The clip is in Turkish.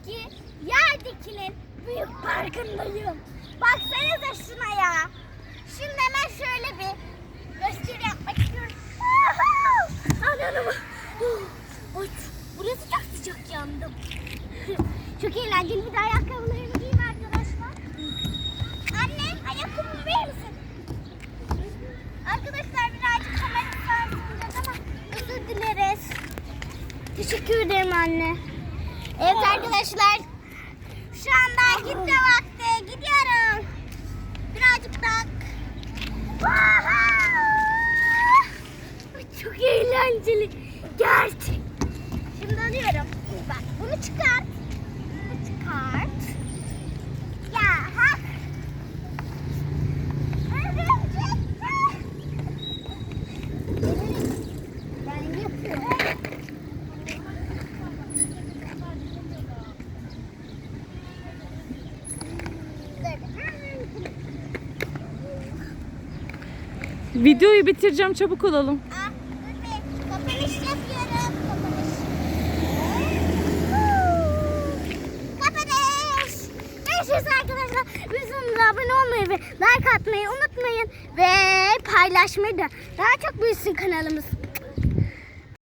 Parkı'ndaki yerdekinin büyük parkındayım. Baksanıza şuna ya. Şimdi hemen şöyle bir gösteri yapmak istiyorum. Anladım. Ay, burası çok sıcak yandım. çok eğlenceli bir de ayakkabılarımı giyeyim arkadaşlar. Anne ayakkabımı verir misin? Arkadaşlar birazcık kamera sarsılacak ama özür dileriz. Teşekkür ederim anne. Evet arkadaşlar. Şu anda gitme vakti. Gidiyorum. Birazcık daha. Çok eğlenceli. Gerçek. Şimdi alıyorum. Bak bunu çıkart. Bunu çıkart. Ya ha. Ben yapıyorum. Videoyu bitireceğim çabuk olalım. Kapanış yapıyorum. Kapanış. Kapanış. Görüşürüz arkadaşlar. Bizimle abone olmayı ve like atmayı unutmayın. Ve paylaşmayı da daha çok büyüsün kanalımız.